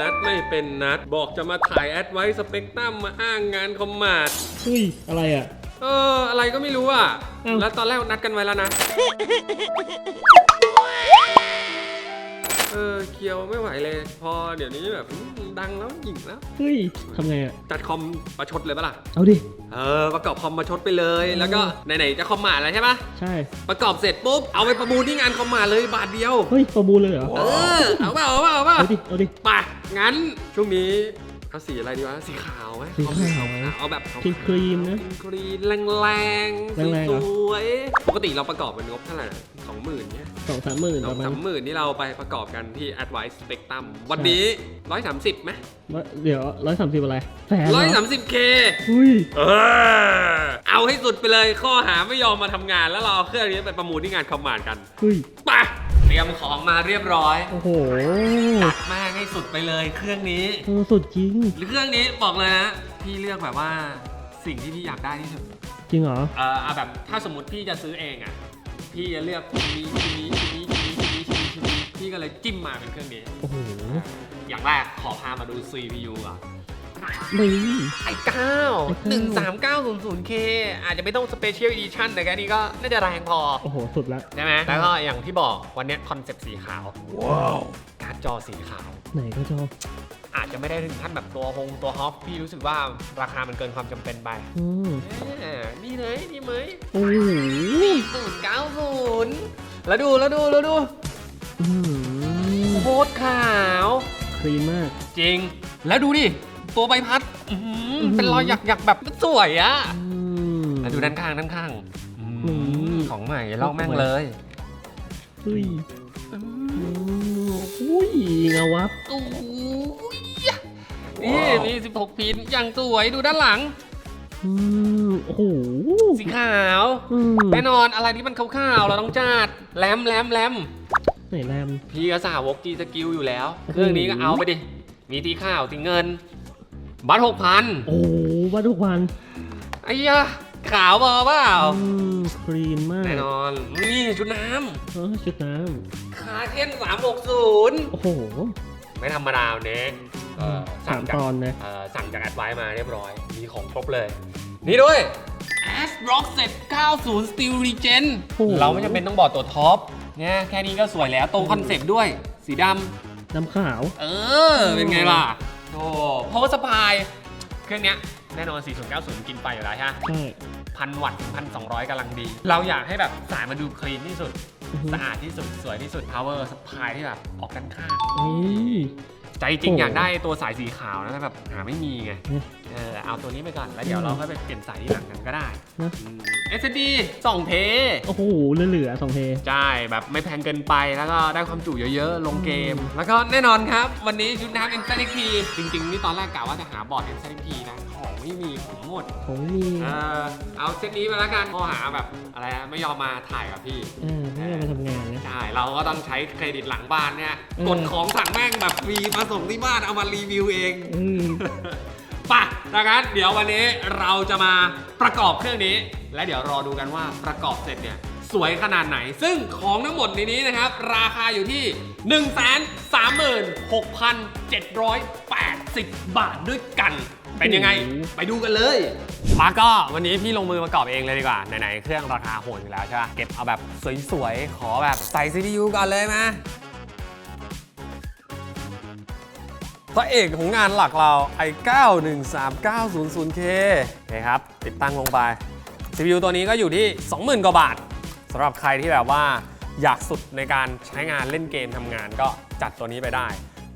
นัดไม่เป็นนัด บอกจะมาถ่ายแอดไว้สเปกตรัมมาอ้างงานคอมมาดเฮ้ย อะไรอะ เออ อะไรก็ไม่รู้อะ เอ้า แล้วตอนแรกนัดกันไว้แล้วนะ เออเคียวไม่ไหวเลย พอเดี๋ยวนี้แบบอืมดังแล้วหยิ่งแล้ว เฮ้ยทำไงอะ จัดคอมประชดเลยปะล่ะ เอาดิ เออประกอบคอมมาชดไปเลย แล้วก็ไหนๆจะคอมมาดแล้วใช่ปะใช่ ประกอบเสร็จปุ๊บเอาไปประมูลที่งานคอมมาดเลยบาทเดียว เฮ้ยประมูลเลยเหรอ เออเอาเปล่าเอาเปล่าเอาเปล่าเอาดิ เอาดิ ไปงั้นช่วงนี้เอาสีอะไรดีวะสีขาวไหมสีขาวเอาแบบขาวครีมๆนะ ครีมแรงแรงๆแรงๆสเหรอวยๆปกติเราประกอบเป็นงบเท่าไหร่ สองหมื่นเนี่ยสองสามหมื่นสปองระมาณสามหมื่นนี่เราไปประกอบกันที่ Advice Spectrum วันนี้ร้อยสามสิบไหมว่าเดี๋ยวร้อยสามสิบอะไรแสนเหรร้อยอสามสิบเคอุ้ยเออเอาให้สุดไปเลยข้อหาไม่ยอมมาทำงาน แล้วเราเอาเครื่องนี้ไปประมูลที่งานคอมมานด์กันเฮ้ยไปเตรียมของมาเรียบร้อยโอ้โหจัดมากให้สุดไปเลยเครื่องนี้ เออสุดจริง เครื่องนี้บอกเลยนะ พี่เลือกแบบว่าสิ่งที่พี่อยากได้ที่สุดจริงเหรอ เออเอาแบบถ้าสมมติพี่จะซื้อเองอะ พี่จะเลือกชิ้นนี้ชิ้นนี้ชิ้นนี้ชิ้นนี้ชิ้นนี้ชิ้นนี้ชิ้นนี้พี่ก็เลยจิ้มมาเป็นเครื่องนี้ โอ้โหอย่างแรกขอพามาดู CPU ก่อน นี่ ไอ้เก้าหนึ่งสามเก้าศูนย์ศูนย์เคอาจจะไม่ต้อง Special Edition แต่แค่นี้ก็น่าจะแรงพอ โอ้โห สุดละ ใช่ไหม แล้วก็อย่างที่บอกวันเนี้คอนเซปต์สีขาว ว้าว การ์ดจอสีขาว ไหนก็ชอบอาจจะไม่ได้ถึงขั้นแบบตัวฮงตัวฮอฟพี่รู้สึกว่าราคามันเกินความจำเป็นไปอืมเอ้ยนี่เลยนี่ไหม โอ้โห แล้วดูแล้วดูแล้วดูอื้อหือโคตรขาว ครีมมาก จริง แล้วดูดิ ตัวใบพัดอื้อหืออื้อหือเป็นรอยหยักหยักๆแบบสวยอะอืม แล้วดูด้านข้างด้านข้างอืมอืม ของใหม่ลอกแม่งเลยเฮ้ยอืม อุ้ยเงาวับ โอ้ยนี่มี16 พินอย่างสวยดูด้านหลัง อืมโอ้โหสีขาวอืมแน่นอนอะไรที่มันขาวๆเราต้องจัดแรมแรมแรมไหนแรม พี่ก็สาวกจีสกิลอยู่แล้วโอ้โหเครื่องนี้ก็เอาไปดิ มีสีขาวสีเงิน บัตรหกพันโอ้โหวัดทุกวันไอ้ยะขาวพอเปล่าอืมครีมมากแน่นอนนี่ชุดน้เออชุดน้ำคาเทียน360ำโอ้โห ไม่ธรรมดาเน็ก เออสามจากตอนนะ เออสั่งจากแอดไวมาเรียบร้อย มีของครบเลย นี่ด้วย S Rock Set 90 Steel Regen โอ้โห เราไม่จำเป็นต้องบอกตัวท็อปเนี่ยแค่นี้ก็สวยแล้วตรงคอนเซ็ปต์ด้วย สีดำ น้ำขาว เออ เป็นไงล่ะโอ้เพราะว่าสปาย เครื่องเนี้ยแน่นอน 4090 กินไฟอยู่แล้วใช่ไหมใช่ พันวัตต์ถึงพันสองร้อยกำลังดี เราอยากให้แบบสายมันดูคลีนที่สุด อือฮึ สะอาดที่สุด สวยที่สุด power supply ที่แบบออกด้านข้างนี่ ใจจริงโอ้อยากได้ตัวสายสีขาวนะแต่แบบหาไม่มีไง เนี่ยเออเอาตัวนี้ไปก่อน แล้วเดี๋ยวอืมเราค่อยไปเปลี่ยนสายที่หลังกันก็ได้นะอืม SSD 2เท โอ้โหเหลือๆสองเท ใช่ แบบไม่แพงเกินไปแล้วก็ได้ความจุเยอะๆ ลงเกม แล้วก็แน่นอนครับ วันนี้ชุดน้ำ NXT จริงๆ นี่ตอนแรกกะว่าจะหาบอร์ด NXT นะ ของไม่มีของหมดของมีเออเอาเซตนี้มาแล้วกันข้อหาแบบอะไรนะไม่ยอมมาถ่ายกับพี่ เออไม่ได้มาทำงานนะ ใช่ เราก็ต้องใช้เครดิตหลังบ้านเนี่ย อืม กดของสั่งแม่งแบบฟรีมาส่งที่บ้านเอามารีวิวเอง อืมไป่ะดังนั้นเดี๋ยววันนี้เราจะมาประกอบเครื่องนี้ และเดี๋ยวรอดูกันว่าประกอบเสร็จเนี่ยสวยขนาดไหน ซึ่งของทั้งหมดในนี้นะครับ ราคาอยู่ที่ 136,780 บาทด้วยกัน เป็นยังไงโอ้โหไปดูกันเลยมาก็วันนี้พี่ลงมือประกอบเองเลยดีกว่า ไหน ๆ เครื่องราคาโหดอยู่แล้วใช่ปะเก็บเอาแบบสวย ๆ ขอแบบใส่ CPU ก่อนเลยมา ระเอกของงานหลักเรา i9 13900K โอเคครับ ติดตั้งลงไป CPU ตัวนี้ก็อยู่ที่ 20,000 กว่าบาทสำหรับใครที่แบบว่าอยากสุดในการใช้งานเล่นเกมทำงานก็จัดตัวนี้ไปได้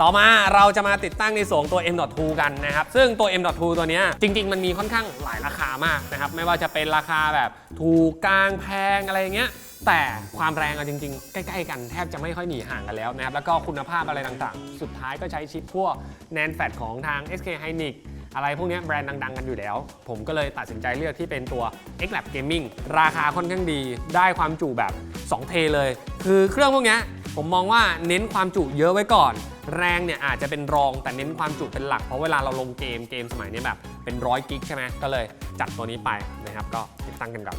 ต่อมาเราจะมาติดตั้งในส่วนของตัว M.2 กันนะครับ ซึ่งตัว M.2 ตัวนี้จริง ๆ มันมีค่อนข้างหลายราคามากนะครับ ไม่ว่าจะเป็นราคาแบบถูกกลางแพงอะไรเงี้ยแต่ความแรงเอาจริง ๆ ใกล้ ๆ กันแทบจะไม่ค่อยหนีห่างกันแล้วนะครับ แล้วก็คุณภาพอะไรต่างๆ สุดท้ายก็ใช้ชิปพวก NAND Flash ของทาง SK Hynix อะไรพวกนี้แบรนด์ดัง ๆ กันอยู่แล้ว ผมก็เลยตัดสินใจเลือกที่เป็นตัว XLab Gaming ราคาค่อนข้างดี ได้ความจุแบบ 2 เทเลย คือเครื่องพวกนี้ผมมองว่าเน้นความจุเยอะไว้ก่อน แรงเนี่ยอาจจะเป็นรองแต่เน้นความจุเป็นหลัก เพราะเวลาเราลงเกมเกมสมัยนี้แบบเป็นร้อยกิกใช่ไหมก็เลยจัดตัวนี้ไปนะครับก็ติดตั้งกันก่อน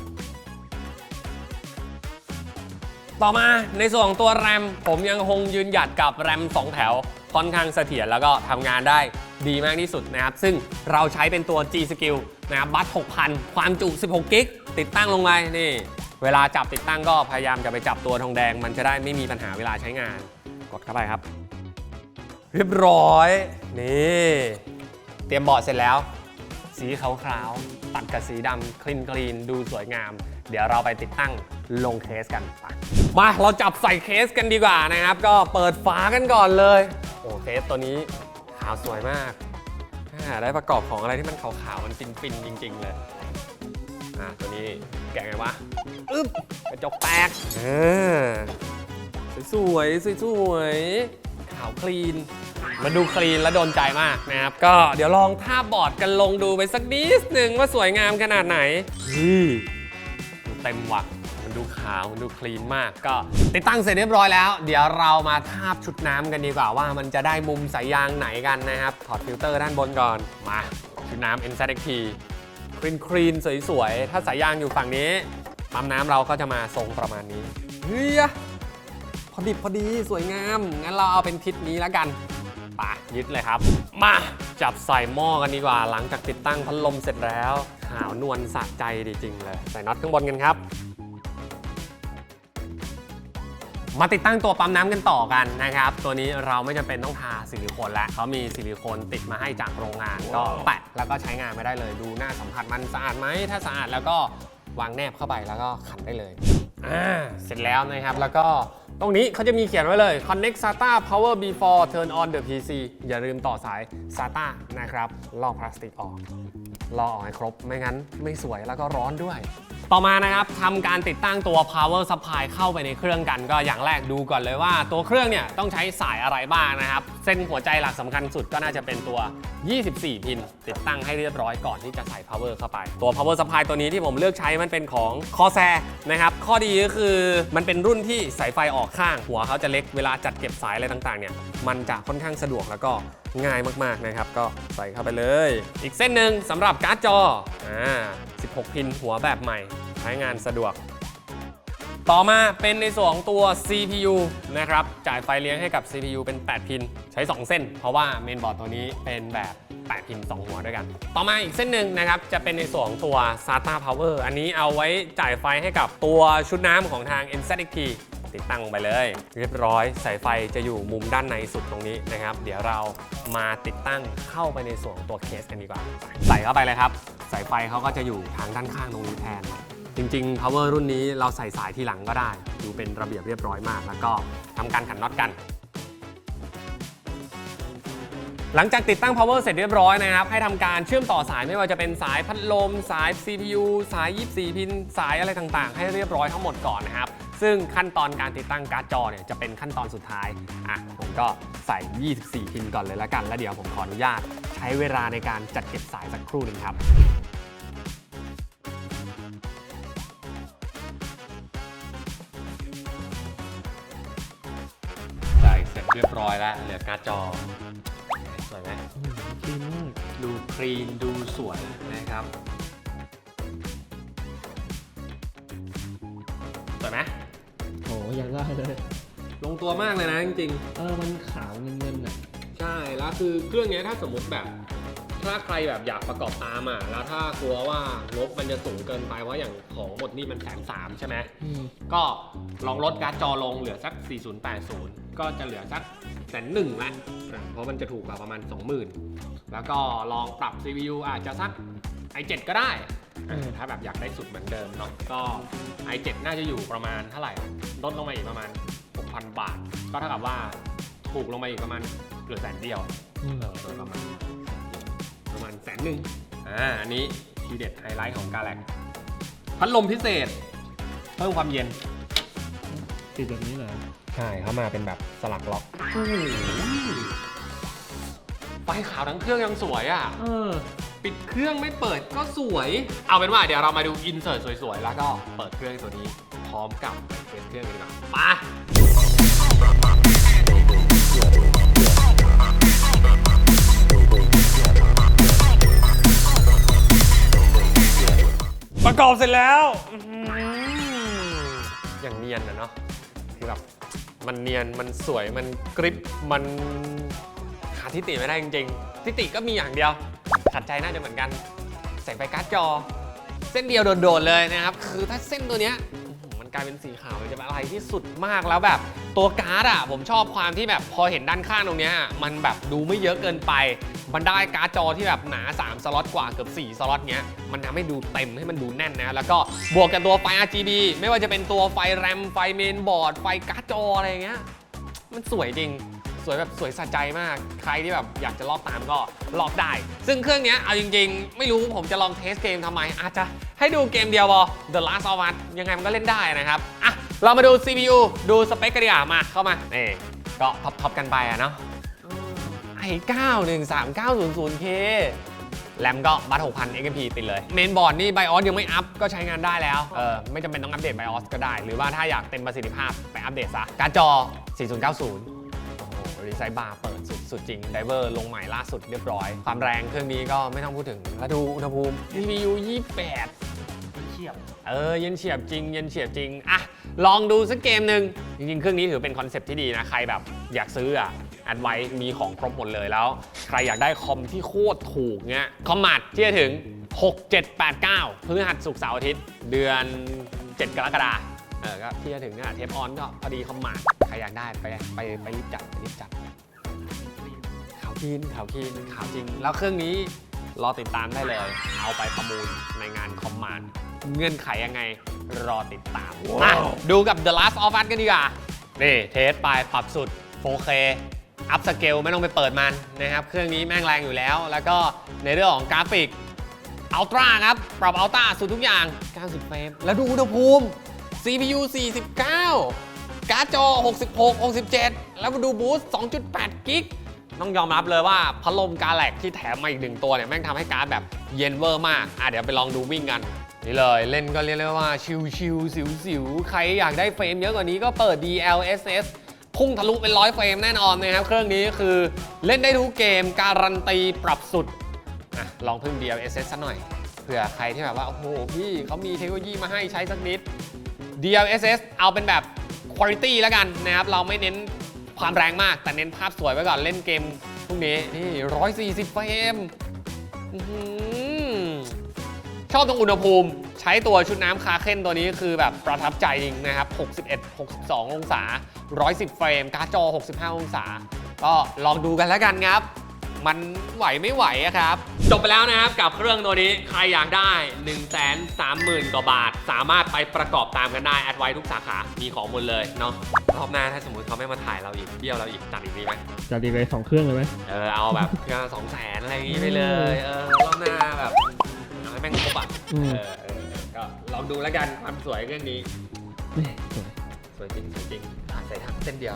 ต่อมาในส่วนของตัวแรมผมยังคงยืนหยัดกับแรม 2 แถวค่อนข้างเสถียรแล้วก็ทำงานได้ดีมากที่สุดนะครับ ซึ่งเราใช้เป็นตัว G Skill นะครับบัต6,000 ความจุ 16 กิก ติดตั้งลงไปนี่ เวลาจับติดตั้งก็พยายามจะไปจับตัวทองแดง มันจะได้ไม่มีปัญหาเวลาใช้งาน กดเข้าไปครับ เรียบร้อย นี่ เตรียมบอร์ดเสร็จแล้ว สีขาวๆตัดกับสีดำคลีนคลีนดูสวยงาม เดี๋ยวเราไปติดตั้งลงเคสกันไปมาเราจับใส่เคสกันดีกว่านะครับ ก็เปิดฝากันก่อนเลย โอ้เคสตัวนี้ขาวสวยมากอ่าได้ประกอบของอะไรที่มันขาวๆมันฟินๆจริง ๆ เลยอ่าตัวนี้แกะไงวะอึ๊บกระจกแตกเออสวยๆสวยๆาวคลีน มันดูคลีนและโดนใจมากนะครับ ก็เดี๋ยวลองทาบบอร์ดกันลงดูไปสักนิดหนึ่งว่าสวยงามขนาดไหนนี่ดูเต็มว่ะมันดูขาว มันดูคลีนมาก ก็ติดตั้งเสร็จเรียบร้อยแล้ว เดี๋ยวเรามาทาบชุดน้ำกันดีกว่าว่ามันจะได้มุมสายยางไหนกันนะครับ ถอดฟิลเตอร์ด้านบนก่อน มา ชุดน้ำ NZXT คลีนคลีนสวยๆ ถ้าสายยางอยู่ฝั่งนี้ปั๊มน้ำเราก็จะมาทรงประมาณนี้ เฮ้ย พอดิบพอดีสวยงาม งั้นเราเอาเป็นทิศนี้แล้วกันป่ะยึดเลยครับ มาจับใส่หม้อกันดีกว่า หลังจากติดตั้งพัดลมเสร็จแล้วขาวนวลสะใจดีจริงเลย ใส่น็อตข้างบนกันครับ มาติดตั้งตัวปั๊มน้ำกันต่อกันนะครับ ตัวนี้เราไม่จำเป็นต้องทาซิลิโคนแล้วเขามีซิลิโคนติดมาให้จากโรงงาน ก็แปะแล้วก็ใช้งานไม่ได้เลยดูหน้าสัมผัสมันสะอาดไหมถ้าสะอาดแล้วก็วางแนบเข้าไปแล้วก็ขันได้เลยอ่าเสร็จแล้วนะครับแล้วก็ ตรงนี้เขาจะมีเขียนไว้เลย connect SATA power before turn on the PC อย่าลืมต่อสาย SATA นะครับ ลอกพลาสติกออก ลอกออกให้ครบ ไม่งั้นไม่สวยแล้วก็ร้อนด้วย ต่อมานะครับทำการติดตั้งตัว power supply เข้าไปในเครื่องกัน ก็อย่างแรกดูก่อนเลยว่าตัวเครื่องเนี่ยต้องใช้สายอะไรบ้างนะครับ เส้นหัวใจหลักสำคัญสุดก็น่าจะเป็นตัว 24 พิน ติดตั้งให้เรียบร้อยก่อนที่จะใส่ power เข้าไป ตัว power supply ตัวนี้ที่ผมเลือกใช้มันเป็นของ Corsair นะครับ ข้อดีก็คือมันเป็นรุ่นที่สายไฟออกข้าง หัวเขาจะเล็กเวลาจัดเก็บสายอะไรต่างๆเนี่ยมันจะค่อนข้างสะดวกแล้วก็ ง่ายมากๆนะครับ ก็ใส่เข้าไปเลย อีกเส้นหนึ่งสำหรับการ์ดจออ่า16 พินหัวแบบใหม่ ใช้งานสะดวก ต่อมาเป็นในส่วนของตัว CPU นะครับ จ่ายไฟเลี้ยงให้กับ CPU เป็น 8 พิน ใช้ 2 เส้น เพราะว่าเมนบอร์ดตัวนี้เป็นแบบ 8 พิน 2 หัวด้วยกัน ต่อมาอีกเส้นหนึ่งนะครับ จะเป็นในส่วนของตัว SATA Power อันนี้เอาไว้จ่ายไฟให้กับตัวชุดน้ำของทาง NZXT ติดตั้งลงไปเลย เรียบร้อยสายไฟจะอยู่มุมด้านในสุดตรงนี้นะครับ เดี๋ยวเรามาติดตั้งเข้าไปในส่วนของตัวเคสกันดีกว่า ใส่เข้าไปเลยครับ สายไฟเขาก็จะอยู่ทางด้านข้างตรงนี้แทน จริงๆ power รุ่นนี้เราใส่สายทีหลังก็ได้ ดูเป็นระเบียบเรียบร้อยมาก แล้วก็ทำการขันน็อตกันหลังจากติดตั้ง power เสร็จเรียบร้อยนะครับ ให้ทำการเชื่อมต่อสายไม่ว่าจะเป็นสายพัดลม สาย CPU สาย 24 พิน สายอะไรต่างๆ ให้เรียบร้อยทั้งหมดก่อนนะครับ ซึ่งขั้นตอนการติดตั้งการ์ดจอเนี่ยจะเป็นขั้นตอนสุดท้ายอะผมก็ใส่ 24 พินก่อนเลยละกัน แล้วเดี๋ยวผมขออนุญาต ใช้เวลาในการจัดเก็บสายสักครู่หนึ่งครับใส่เสร็จเรียบร้อยแล้วเหลือการ์ดจอสวยไหมดูคลีนดูสวยนะครับ ได้เลย ลงตัวมากเลยนะจริงเออมันขาวเงินๆอะๆ ใช่ แล้วคือเครื่องเนี้ยถ้าสมมติแบบ ถ้าใครแบบอยากประกอบตามอะ แล้วถ้ากลัวว่างบมันจะสูงเกินไปเพราะอย่างของหมดนี่มันแสนสามใช่ไหม อืมก็ลองลดการ์ดจอลงเหลือสัก 4080 ก็จะเหลือสักแสนหนึ่งละอะเพราะมันจะถูกกว่าประมาณ 20,000 แล้วก็ลองปรับ CPU อาจจะสัก i7 ก็ได้อะถ้าแบบอยากได้สุดเหมือนเดิมเนาะก็ i7 น่าจะอยู่ประมาณเท่าไหร่อะลดลงมาอีกประมาณ 6,000 บาท ก็เท่ากับว่าถูกลงมาอีกประมาณเกือบแสนเดียวอืม เออโดยประมาณประมาณแสนหนึ่งอ่าอันนี้ทีเด็ดไฮไลท์ของกาแล็กพัดลมพิเศษ เพิ่มความเย็น ติดแบบนี้เหรอใช่เข้ามาเป็นแบบสลักล็อกไฟขาวทั้งเครื่องยังสวยอะ เออ ปิดเครื่องไม่เปิดก็สวย เอาเป็นว่าเดี๋ยวเรามาดูอินเสิร์ตสวยๆ แล้วก็เปิดเครื่องตัวนี้พร้อมกับเทสเครื่องกันดีกว่าไปประกอบเสร็จแล้วอื้อหืออย่างเนียนนะเนาะคือแบบมันเนียนมันสวยมันกริปมันหาทิติไม่ได้จริงๆทิติก็มีอย่างเดียว ขัดใจน่าจะเหมือนกันแสงไฟการ์ดจอ เส้นเดียวโดดๆเลยนะครับ คือถ้าเส้นตัวเนี้ยมันกลายเป็นสีขาวมันจะเป็นอะไรที่สุดมากแล้วแบบตัวการ์ดอะผมชอบความที่แบบพอเห็นด้านข้างตรงเนี้ยมันแบบดูไม่เยอะเกินไป มันได้การ์ดจอที่แบบหนา 3 สล็อตกว่าเกือบ 4 สล็อตเนี้ยมันทำให้ดูเต็มให้มันดูแน่นนะ แล้วก็บวกกับตัวไฟ RGB ไม่ว่าจะเป็นตัวไฟแรมไฟเมนบอร์ดไฟการ์ดจออะไรเงี้ยมันสวยจริง สวยแบบสวยสะใจมาก ใครที่แบบอยากจะลอกตามก็ลอกได้ ซึ่งเครื่องเนี้ยเอาจริงๆ ไม่รู้ผมจะลองเทสเกมทำไม อาจจะให้ดูเกมเดียวบอ The Last of Us ยังไงมันก็เล่นได้นะครับ อะ เรามาดู CPU ดูสเปคกันดีกว่ามาเข้ามา นี่ ก็ท็อปๆกันไปอะเนาะ i9 13900K แรมก็บัต6,000 XMP ติดเลย เมนบอร์ดนี่ BIOS ยังไม่อัพ ก็ใช้งานได้แล้ว เออไม่จำเป็นต้องอัปเดต BIOS ก็ได้ หรือว่าถ้าอยากเต็มประสิทธิภาพ ไปอัปเดตซะ การ์ดจอ 4090โอ้โห รีไซต์บาร์เปิดสุดสุดจริงไดเวอร์ลงใหม่ล่าสุดเรียบร้อย ความแรงเครื่องนี้ก็ไม่ต้องพูดถึงแล้วดูอุณหภูมิ CPU 28เฉียบเออเย็นเฉียบจริง เย็นเฉียบจริงอะลองดูสักเกมหนึ่งจริง ๆ เครื่องนี้ถือเป็นคอนเซปที่ดีนะใครแบบอยากซื้ออะแอดไว้มีของครบหมดเลยแล้ว ใครอยากได้คอมที่โคตรถูกเงี้ยคอมมัดที่จะถึง 6 7 8 9พฤหัสศุกร์เสาร์อาทิตย์ เดือน 7 กรกฎาคม เออก็ที่จะถึงเนี่ยเทปออนก็พอดีคอมมัดใครอยากได้ไปไปไปรีบจัดไปรีบจัดข่าวคีนข่าวคีนข่าวจริง แล้วเครื่องนี้รอติดตามได้เลย เอาไปประมูลในงานคอมมานด์เงื่อนไขยังไงรอติดตามอะดูกับ The Last of Us กันดีกว่านี่เทสไปปรับสุด 4K อัพสเกลไม่ต้องไปเปิดมันนะครับเครื่องนี้แม่งแรงอยู่แล้ว แล้วก็ในเรื่องของกราฟิกอัลตร้าครับ ปรับอัลตร้าสุดทุกอย่าง 90 เฟรม แล้วดูอุณหภูมิ CPU 49 การ์ดจอ 66 67 แล้วมาดูบูสต์2.8 กิก ต้องยอมรับเลยว่าพัดลมกาแล็กที่แถมมาอีกหนึ่งตัวเนี่ย แม่งทำให้การ์ดแบบเย็นเวอร์มาก อะเดี๋ยวไปลองดูวิ่งกัน นี่เลยเล่นก็เรียกได้ว่าชิวชิวสิวสิวๆใครอยากได้เฟรมเยอะกว่านี้ก็เปิด DLSS พุ่งทะลุเป็นร้อยเฟรมแน่นอนนะครับ เครื่องนี้คือเล่นได้ทุกเกมการันตีปรับสุดอะลองพึ่ง DLSS สักหน่อยเผื่อใครที่แบบว่า โอ้โห พี่เขามีเทคโนโลยีมาให้ใช้สักนิด DLSS เอาเป็นแบบ Quality แล้วกันนะครับ เราไม่เน้นความแรงมาก แต่เน้นภาพสวยไว้ก่อนเล่นเกมพวกนี้นี่ 140เฟรมอื้อหือชอบตรงอุณหภูมิ ใช้ตัวชุดน้ำคาเค้นตัวนี้คือแบบประทับใจจริงนะครับ 61 62 องศา 110 เฟรม การ์ดจอ 65 องศา ก็ลองดูกันแล้วกันครับ มันไหวไม่ไหวอะครับ จบไปแล้วนะครับกับเครื่องตัวนี้ใครอยากได้ 1 3 0 0 0 0กว่าบาท สามารถไปประกอบตามกันได้แอดไว้ทุกสาขามีของหมดเลยเนาะรอบหน้าถ้าสมมติเขาไม่มาถ่ายเราอีกเบี้ยวเราอีกจัดอีกดีไหมจะดีไปสองเครื่องเลยไหมเออเอาแบบเครื่องสองแสนอะไรอย่างงี้ไปเลยเออรอบหน้าแบบเอาให้แม่งครบอะอืม เออเออเออก็ลองดูแล้วกันความสวยเรื่องนี้แหม่สวยสวยจริงสวยจริงอะใส่ถังเส้นเดียว